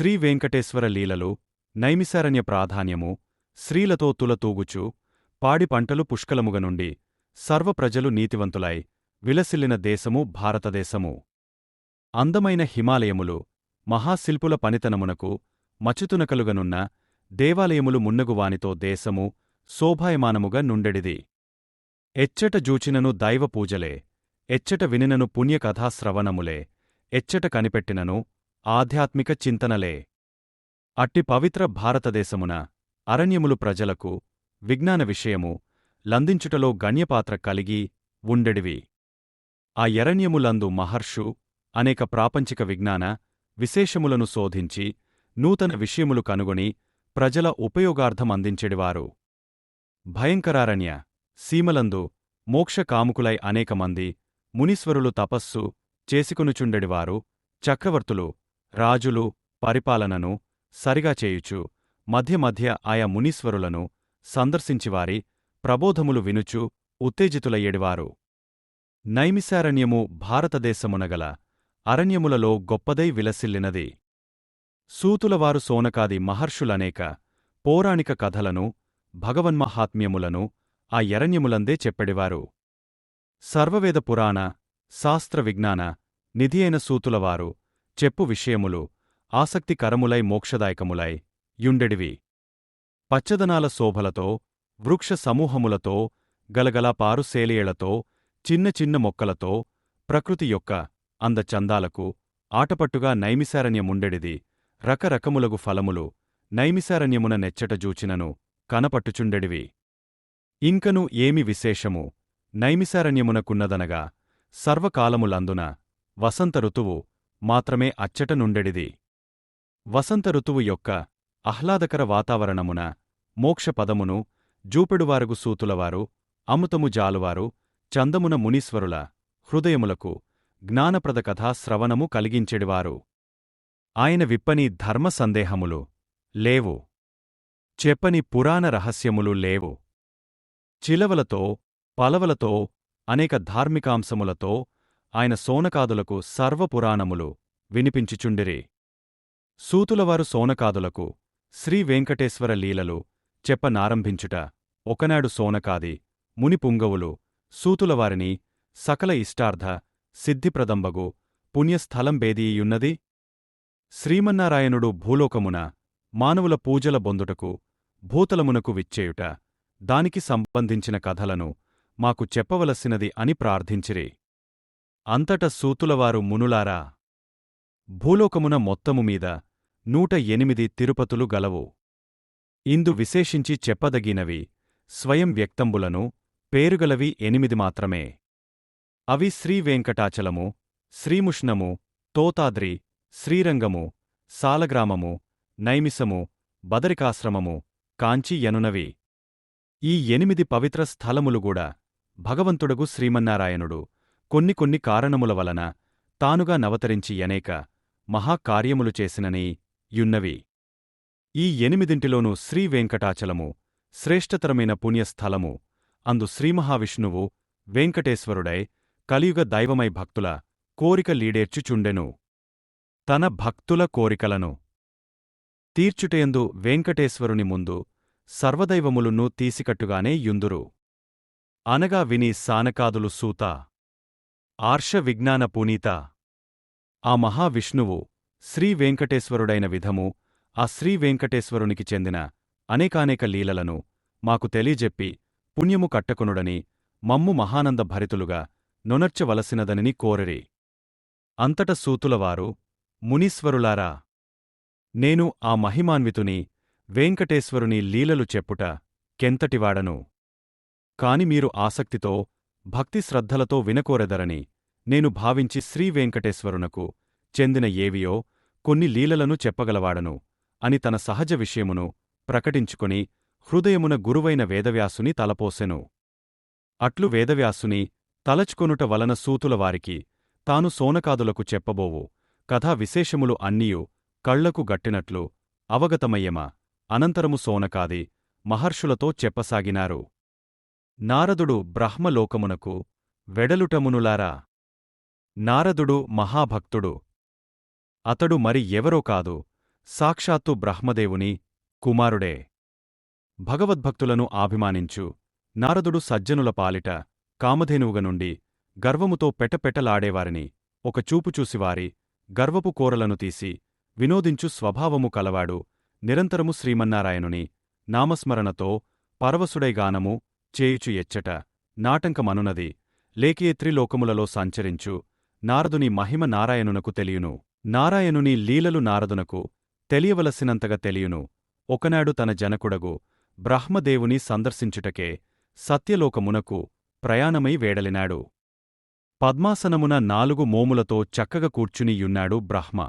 శ్రీ వెంకటేశ్వర లీలలు నైమిసారణ్య ప్రాధాన్యము శ్రీలతో తులతూగుచు పాడి పంటలు పుష్కలముగనుండి సర్వప్రజలు నీతివంతులై విలసిల్లిన దేశము భారతదేశము. అందమైన హిమాలయములు మహాశిల్పుల పనితనమునకు మచుతునకలుగనున్న దేవాలయములు మున్నగువానితో దేశము శోభాయమానముగా నుండెడిది. ఎచ్చట జూచినను దైవపూజలే ఎచ్చట వినినను పుణ్యకథాశ్రవణములే ఎచ్చట కనిపెట్టినను ఆధ్యాత్మిక చింతనలే. అట్టి పవిత్ర భారతదేశమున అరణ్యములు ప్రజలకు విజ్ఞాన విషయము లందించుటలో గణ్యపాత్ర కలిగి ఉండెడివి. ఆ ఎరణ్యములందు మహర్షు అనేక ప్రాపంచిక విజ్ఞాన విశేషములను శోధించి నూతన విషయములు కనుగొని ప్రజల ఉపయోగార్థమందించెడివారు. భయంకరారణ్య సీమలందు మోక్షకాముకులై అనేకమంది మునీశ్వరులు తపస్సు చేసుకునుచుండెడివారు చక్రవర్తులు రాజులు పరిపాలనను సరిగా చేయుచు మధ్య మధ్య ఆయా మునీశ్వరులను సందర్శించివారి ప్రబోధములు వినుచు ఉత్తేజితులయ్యేడివారు. నైమిసారణ్యము భారతదేశమునగల అరణ్యములలో గొప్పదై విలసిల్లినది. సూతులవారు సోనకాది మహర్షులనేక పౌరాణిక కథలను భగవన్మహాత్మ్యములను ఆ ఎరణ్యములందే చెప్పెడివారు. సర్వవేద పురాణ శాస్త్ర విజ్ఞాన నిధియైన సూతులవారు చెప్పు విషయములు ఆసక్తికరములై మోక్షదాయకములై యుండెడివి. పచ్చదనాల శోభలతో వృక్ష సమూహములతో గలగల పారుసేలియలతో చిన్న చిన్న మొక్కలతో ప్రకృతి యొక్క అందచందాలకు ఆటపట్టుగా నైమిసారణ్యముండెడిది. రకరకములగు ఫలములు నైమిసారణ్యమున నెచ్చట జూచినను కనపట్టుచుండెడివి. ఇంకను ఏమి విశేషము? నైమిసారణ్యమునకున్నదనగా సర్వకాలములందున వసంత ఋతువు మాత్రమే అచ్చట నుండెడిది. వసంత ఋతువు యొక్క ఆహ్లాదకర వాతావరణమున మోక్షపదమును జూపెడువారగు సూతులవారు అమృతము జాలువారు చందమున మునీశ్వరుల హృదయములకు జ్ఞానప్రద కథా శ్రవణము కలిగించెడివారు. ఆయన విప్పని ధర్మ సందేహములు లేవు. చెప్పని పురాణ రహస్యములు లేవు. చిలవలతో పలవలతో అనేక ధార్మికాంశములతో ఆయన సోనకాదులకు సర్వపురాణములు వినిపించుచుండిరి. సూతులవారు సోనకాదులకు శ్రీ వెంకటేశ్వర లీలలు చెప్పనారంభించుట. ఒకనాడు సోనకాది మునిపుంగవులు సూతులవారిని సకల ఇష్టార్థ సిద్ధిప్రదంబగు పుణ్యస్థలం బేదీయున్నది? శ్రీమన్నారాయణుడు భూలోకమున మానవుల పూజల బొందుటకు భూతలమునకు విచ్చేయుట. దానికి సంబంధించిన కథలను మాకు చెప్పవలసినది అని ప్రార్థించిరి. అంతట సూతులవారు మునులారా భూలోకమున మొత్తము మీద నూట ఎనిమిది తిరుపతులు గలవు. ఇందు విశేషించి చెప్పదగినవి స్వయం వ్యక్తంబులను పేరుగలవి ఎనిమిది మాత్రమే. అవి శ్రీవేంకటాచలము శ్రీముష్ణము తోతాద్రి శ్రీరంగము సాలగ్రామము నైమిసము బదరికాశ్రమము కాంచి యనునవి. ఈ ఎనిమిది పవిత్ర స్థలములుగూడా భగవంతుడగు శ్రీమన్నారాయణుడు కొన్ని కొన్ని కారణముల వలన తానుగా నవతరించి అనేక మహాకార్యములు చేసినని యున్నవి. ఈ ఎనిమిదింటిలోనూ శ్రీవేంకటాచలము శ్రేష్టతరమైన పుణ్యస్థలము. అందు శ్రీమహావిష్ణువు వెంకటేశ్వరుడై కలియుగ దైవమై భక్తుల కోరిక లీడేర్చుచుండెను. తన భక్తుల కోరికలను తీర్చుటయందు వెంకటేశ్వరుని ముందు సర్వదైవములున్నూ తీసికట్టుగానే యుందురు. అనగా విని సానకాదులు సూత ఆర్ష విజ్ఞాన పునీత ఆ మహావిష్ణువు శ్రీవేంకటేశ్వరుడైన విధము ఆ శ్రీవేంకటేశ్వరునికి చెందిన అనేకానేక లీలలను మాకు తెలియజెప్పి పుణ్యము కట్టకునుడని మమ్ము మహానంద భరితులుగా నొనర్చవలసినదనిని కోరిరి. అంతట సూతులవారు మునీశ్వరులారా నేను ఆ మహిమాన్వితుని వెంకటేశ్వరుని లీలలు చెప్పుట కెంతటివాడను? కాని మీరు ఆసక్తితో భక్తిశ్రద్ధలతో వినకోరెదరని నేను భావించి శ్రీవేంకటేశ్వరునకు చెందిన ఏవియో కొన్ని లీలలను చెప్పగలవాడను అని తన సహజ విషయమును ప్రకటించుకొని హృదయమున గురువైన వేదవ్యాసుని తలపోసెను. అట్లు వేదవ్యాసుని తలచుకొనుట వలన సూతులవారికి తాను సోనకాదులకు చెప్పబోవు. కథా విశేషములు అన్నియు కళ్ళకు గట్టినట్లు అవగతమయ్యమా? అనంతరము సోనకాది మహర్షులతో చెప్పసాగినారు. నారదుడు బ్రహ్మలోకమునకు వెడలుటమునులారా? నారదుడు మహాభక్తుడు. అతడు మరి ఎవరో కాదు సాక్షాత్తు బ్రహ్మదేవుని కుమారుడే. భగవద్భక్తులను ఆభిమానించు నారదుడు సజ్జనుల పాలిట కామధేనువుగ నుండి గర్వముతో పెటపెటలాడేవారిని. ఒక చూపు చూసివారి గర్వపు కోరలను తీసి వినోదించు స్వభావము కలవాడు నిరంతరము శ్రీమన్నారాయణుని నామస్మరణతో పరవశుడై గానము చేయుచు ఎచ్చట నాటంకమనునది లేకే త్రిలోకములలో సంచరించు నారదుని మహిమ నారాయణునకు తెలియును. నారాయణుని లీలలు నారదునకు తెలియవలసినంతగా తెలియును. ఒకనాడు తన జనకుడగు బ్రహ్మదేవుని సందర్శించుటకే సత్యలోకమునకు ప్రయాణమై వేడలినాడు. పద్మాసనమున నాలుగు మోములతో చక్కగా కూర్చునియున్నాడు బ్రహ్మ.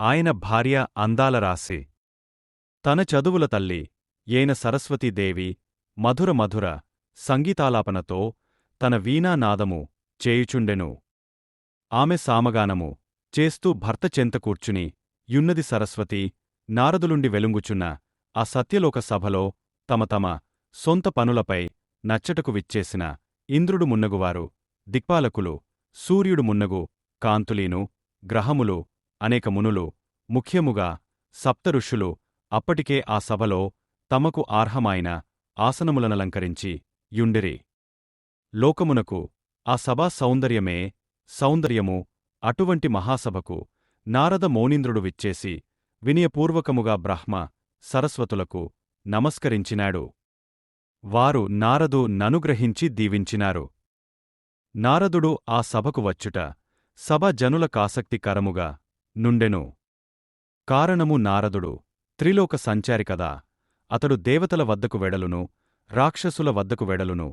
ఆయన భార్య అందాల రాశి తన చదువుల తల్లి ఏన సరస్వతీదేవి మధుర మధుర సంగీతాలాపనతో తన వీణానాదము చేయుచుండెను. ఆమె సామగానము చేస్తూ భర్త చెంత కూర్చుని యున్నది సరస్వతి నారదులుండి వెలుంగుచున్న ఆ సత్యలోక సభలో తమ తమ సొంత పనులపై నచ్చటకు విచ్చేసిన ఇంద్రుడు మున్నగువారు దిక్పాలకులు సూర్యుడు మున్నగు కాంతులీను గ్రహములు అనేక మునులు ముఖ్యముగా సప్తఋషులు అప్పటికే ఆ సభలో తమకు ఆర్హమైన ఆసనములనలంకరించి యుండిరి. లోకమునకు ఆ సభా సౌందర్యమే సౌందర్యము అటువంటి మహాసభకు నారద మౌనీంద్రుడు విచ్చేసి వినయపూర్వకముగా బ్రహ్మ సరస్వతులకు నమస్కరించినాడు. వారు నారదు ననుగ్రహించి దీవించినారు. నారదుడు ఆ సభకు వచ్చుట సభ జనుల కాసక్తికరముగా నుండెను. కారణము నారదుడు త్రిలోక సంచారి కదా అతడు దేవతల వద్దకు వెడలును రాక్షసుల వద్దకు వెడలును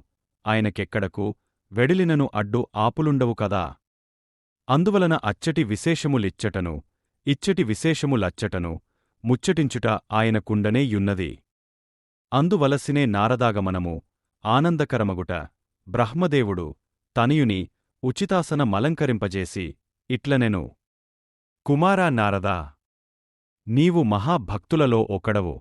ఆయనకెక్కడకు వెడిలినను అడ్డు ఆపులుండవు కదా. అందువలన అచ్చటి విశేషములిచ్చటను ఇచ్చటి విశేషములచ్చటను ముచ్చటించుట ఆయన కుండనే యున్నది. అందువలసినే నారదాగమనము ఆనందకరమగుట బ్రహ్మదేవుడు తనయుని ఉచితాసన మలంకరింపజేసి ఇట్లనెను. కుమారా నారదా నీవు మహాభక్తులలో ఒకడవు.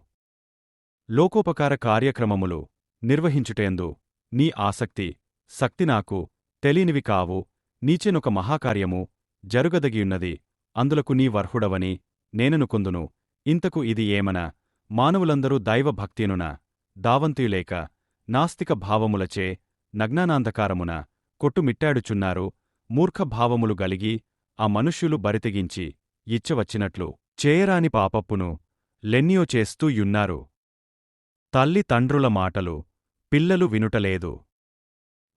లోకోపకార కార్యక్రమములు నిర్వహించుటేందు నీ ఆసక్తి శక్తి నాకు తెలియనివి కావు. నీచెనొక మహాకార్యము జరుగదగియున్నది. అందులకు నీ వర్హుడవని నేననుకుందును ఇంతకు ఇది ఏమన? మానవులందరూ దైవభక్తినున దావంతియులేక నాస్తిక భావములచే నగ్నానాంధకారమున కొట్టుమిట్టాడుచున్నారు. మూర్ఖభావములు గలిగి ఆ మనుష్యులు బరితెగించి ఇచ్చవచ్చినట్లు చేయరాని పాపప్పును లెన్నియో చేస్తూ యున్నారు. తల్లి తండ్రుల మాటలు పిల్లలు వినుటలేదు.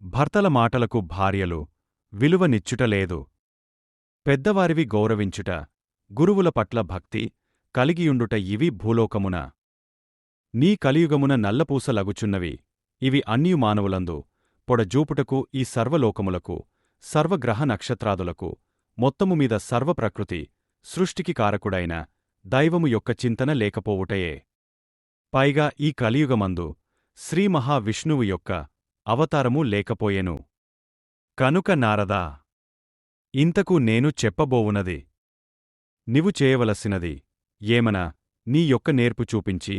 భర్తల మాటలకు భార్యలు విలువనిచ్చుటలేదు పెద్దవారివి గౌరవించుట గురువుల పట్ల భక్తి కలిగియుండుట ఇవి భూలోకమున. నీ కలియుగమున నల్లపూసలగుచున్నవి ఇవి అన్యు మానవులందు పొడజూపుటకు ఈ సర్వలోకములకు సర్వగ్రహ నక్షత్రాదులకు మొత్తముమీద సర్వప్రకృతి సృష్టికి కారకుడైన దైవము యొక్క చింతన లేకపోవుటయే. పైగా ఈ కలియుగమందు శ్రీమహావిష్ణువు యొక్క అవతారము లేకపోయెను. కనుక నారదా ఇంతకు నేను చెప్పబోవునది నివు చేయవలసినది ఏమనా నీ యొక్క నేర్పు చూపించి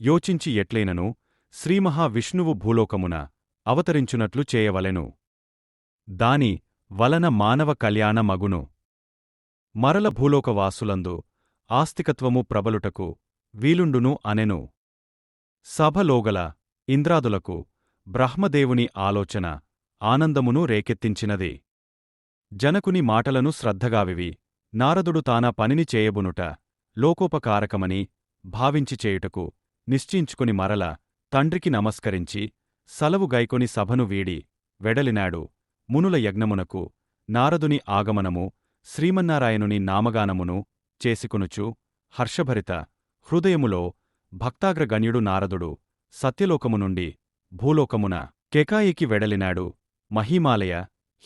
యోచించి ఎట్లైనను శ్రీమహావిష్ణువు భూలోకమున అవతరించునట్లు చేయవలెను. దాని వలన మానవ కళ్యాణ మగును. మరల భూలోకవాసులందు ఆస్తికత్వము ప్రబలుటకు వీలుండును అనెను. సభలోగల ఇంద్రాదులకు బ్రహ్మదేవుని ఆలోచన ఆనందమును రేకెత్తించినది. జనకుని మాటలను శ్రద్ధగావివి. నారదుడు తాన పనిని చేయబునుట లోకోపకారకమని భావించి చేయుటకు నిశ్చయించుకుని మరల తండ్రికి నమస్కరించి సలవు గైకొని సభను వీడి వెడలినాడు. మునుల యజ్ఞమునకు నారదుని ఆగమనము శ్రీమన్నారాయణుని నామగానమును చేసుకునుచు హర్షభరిత హృదయములో భక్తాగ్రగణ్యుడు నారదుడు సత్యలోకము నుండి భూలోకమున కెకాయికి వెడలినాడు. మహిమాలయ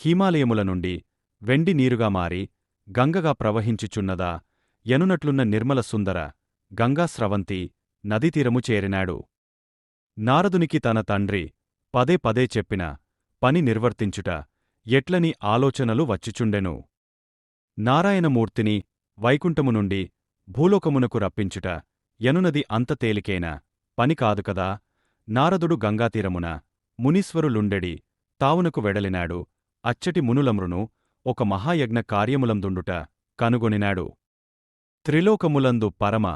హిమాలయముల నుండి వెండి నీరుగా మారి గంగగా ప్రవహించుచున్నదా ఎనునట్లున్న నిర్మల సుందర గంగాస్రవంతి నదీతీరము చేరినాడు. నారదునికి తన తండ్రి పదే పదే చెప్పిన పని నిర్వర్తించుట ఎట్లని ఆలోచనలు వచ్చుచుండెను. నారాయణమూర్తిని వైకుంఠము నుండి భూలోకమునకు రప్పించుట ఎనునది అంత తేలికైన పని కాదు కదా నారదుడు గంగాతీరమున మునీశ్వరులుండెడి తావునకు వెడలినాడు. అచ్చటి మునులమ్రును ఒక మహాయజ్ఞ కార్యములందుండుట కనుగొనినాడు. త్రిలోకములందు పరమ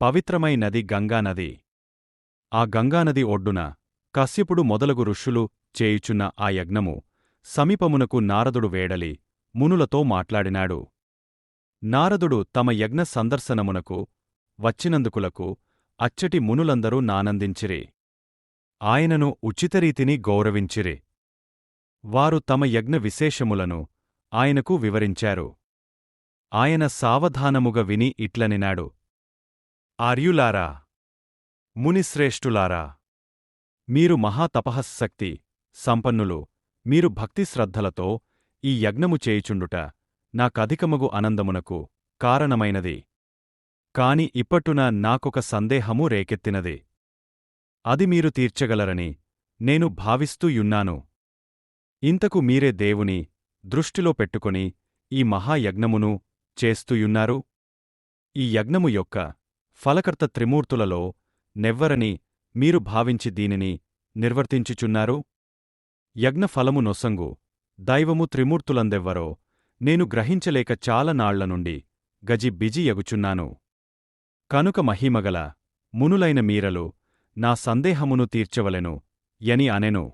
పవిత్రమై నది గంగానది ఆ గంగానది ఒడ్డున కశ్యపుడు మొదలగు ఋషులు చేయుచున్న ఆ యజ్ఞము సమీపమునకు నారదుడు వేడలి మునులతో మాట్లాడినాడు. నారదుడు తమ యజ్ఞ సందర్శనమునకు వచ్చినందుకులకు అచ్చటి మునులందరూ నానందించిరి. ఆయనను ఉచితరీతిని గౌరవించిరి. వారు తమ యజ్ఞ విశేషములను ఆయనకు వివరించారు. ఆయన సావధానముగ విని ఇట్లనినాడు. ఆర్యులారా! మునిశ్రేష్ఠులారా! మీరు మహాతపహశక్తి సంపన్నులు. మీరు భక్తి శ్రద్ధలతో ఈ యజ్ఞము చేయుచుండుట నాకధికమగు ఆనందమునకు కారణమైనది. కాని ఇప్పటున నాకొక సందేహము రేకెత్తినది. అది మీరు తీర్చగలరని నేను భావిస్తూ యున్నాను ఇంతకు మీరే దేవుని దృష్టిలో పెట్టుకొని ఈ మహాయజ్ఞమును చేస్తూయున్నారు. ఈ యజ్ఞము యొక్క ఫలకర్త త్రిమూర్తులలో నెవ్వరని మీరు భావించి దీనిని నిర్వర్తించుచున్నారు. యజ్ఞఫలము నొసంగు దైవము త్రిమూర్తులందెవ్వరో నేను గ్రహించలేక చాలా నాళ్ళ నుండి గజి బిజి ఎగుచున్నాను. కనుక మహిమగల మునులైన మీరలు నా సందేహమును తీర్చవలెను యని అనెను.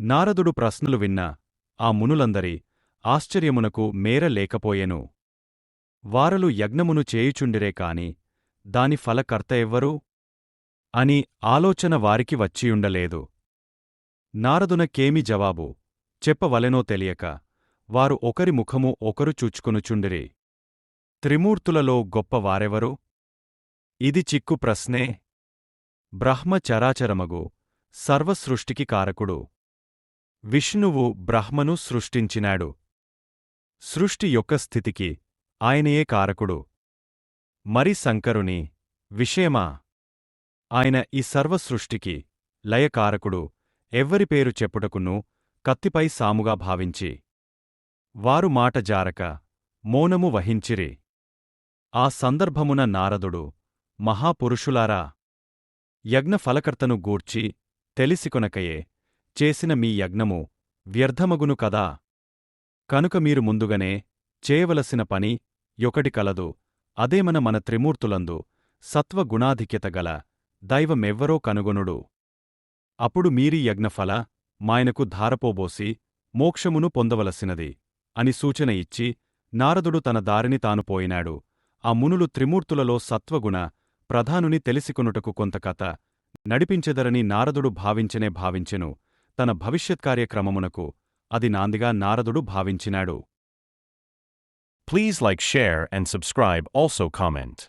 నారదుడు ప్రశ్నలు విన్న ఆ మునులందరి ఆశ్చర్యమునకు మేర లేకపోయెను. వారలు యజ్ఞమును చేయుచుండిరే కాని దాని ఫలకర్త ఎవ్వరు? అని ఆలోచన వారికి వచ్చియుండలేదు. నారదునకేమి జవాబు? చెప్పవలెనో తెలియక వారు ఒకరి ముఖము ఒకరు చూచుకొనుచుండిరి. త్రిమూర్తులలో గొప్పవారెవరు ఇది చిక్కు ప్రశ్నే. బ్రహ్మ చరాచరమగు సర్వసృష్టికి కారకుడు. విష్ణువు బ్రహ్మను సృష్టించినాడు. సృష్టి యొక్క స్థితికి ఆయనయే కారకుడు. మరి శంకరుని విషయమా? ఆయన ఈ సర్వసృష్టికి లయకారకుడు ఎవ్వరి పేరు చెప్పుటకును కత్తిపై సాముగా భావించి వారు మాట జారక మౌనము వహించిరి. ఆ సందర్భమున నారదుడు మహాపురుషులారా యజ్ఞఫలకర్తను గూర్చి తెలిసికొనకయే చేసిన మీ యజ్ఞము వ్యర్థమగును కదా? కనుక మీరు ముందుగనే చేయవలసిన పని యొకటి కలదు. అదేమన మన త్రిమూర్తులందు సత్వగుణాధిక్యత గల దైవమెవ్వరో కనుగొనుడు. అప్పుడు మీరీ యజ్ఞఫల మాయనకు ధారపోబోసి మోక్షమును పొందవలసినది అని సూచన ఇచ్చి నారదుడు తన దారిని తాను పోయినాడు. ఆ మునులు త్రిమూర్తులలో సత్వగుణ ప్రధానుని తెలిసికొనుటకు కొంత కథ నడిపించెదరని నారదుడు భావించనే భావించెను. తన భవిష్యత్ కార్యక్రమమునకు అది నాందిగా నారదుడు భావించినాడు. Please like share and subscribe also comment